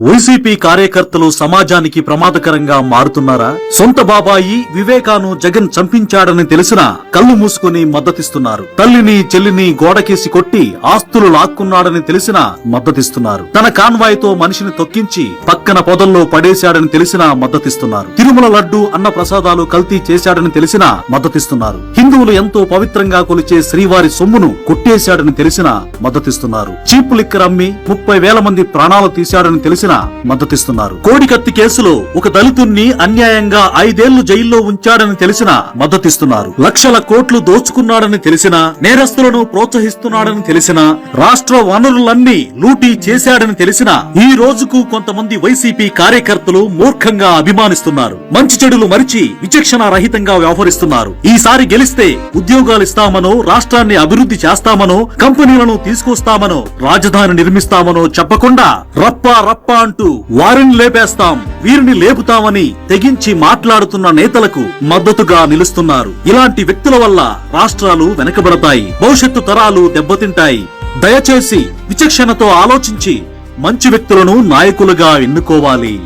YCP కార్యకర్తలు సమాజానికి ప్రమాదకరంగా మారుతున్నారా? సొంత బాబాయి వివేకాను జగన్ చంపించాడని తెలిసినా కళ్ళు మూసుకుని మద్దతిస్తున్నారు. తల్లిని చెల్లిని గోడకేసి కొట్టి ఆస్తులు లాక్కున్నాడని తెలిసినా మద్దతిస్తున్నారు. తన కాన్వాయ్తో మనిషిని తొక్కించి పక్కన పొదల్లో పడేశాడని తెలిసినా మద్దతిస్తున్నారు. తిరుమల లడ్డు అన్న ప్రసాదాలు కల్తీ చేశాడని తెలిసినా మద్దతిస్తున్నారు. హిందువులు ఎంతో పవిత్రంగా కొలిచే శ్రీవారి సొమ్మును కొట్టేశాడని తెలిసినా మద్దతిస్తున్నారు. చీపు లిక్కర్ అమ్మి ముప్పై వేల మంది ప్రాణాలు తీశాడని తెలిసిన మద్దతిస్తున్నారు. కోడికత్తి కేసులో ఒక దళితుణ్ణి అన్యాయంగా ఐదేళ్ళు జైల్లో ఉంచాడని తెలిసినా మద్దతిస్తున్నారు. లక్షల కోట్లు దోచుకున్నాడని తెలిసినా నేరస్తులను ప్రోత్సహిస్తున్నాడని తెలిసినా రాష్ట్ర వనరులన్నీ లూటీ చేశాడని తెలిసినా ఈ రోజుకు కొంతమంది వైసీపీ కార్యకర్తలు మూర్ఖంగా అభిమానిస్తున్నారు. మంచి చెడులు మరిచి విచక్షణ రహితంగా వ్యవహరిస్తున్నారు. ఈసారి గెలిస్తే ఉద్యోగాలు ఇస్తామనో రాష్ట్రాన్ని అభివృద్ధి చేస్తామనో కంపెనీలను తీసుకొస్తామనో రాజధాని నిర్మిస్తామనో చెప్పకుండా రప్ప రప్ప అంటూ వారిని లేపేస్తాం వీరిని లేపుతామని తెగించి మాట్లాడుతున్న నేతలకు మద్దతుగా నిలుస్తున్నారు. ఇలాంటి వ్యక్తుల వల్ల రాష్ట్రాలు వెనకబడతాయి భవిష్యత్తు తరాలు దెబ్బతింటాయి. దయచేసి విచక్షణతో ఆలోచించి మంచి వ్యక్తులను నాయకులుగా ఎన్నుకోవాలి.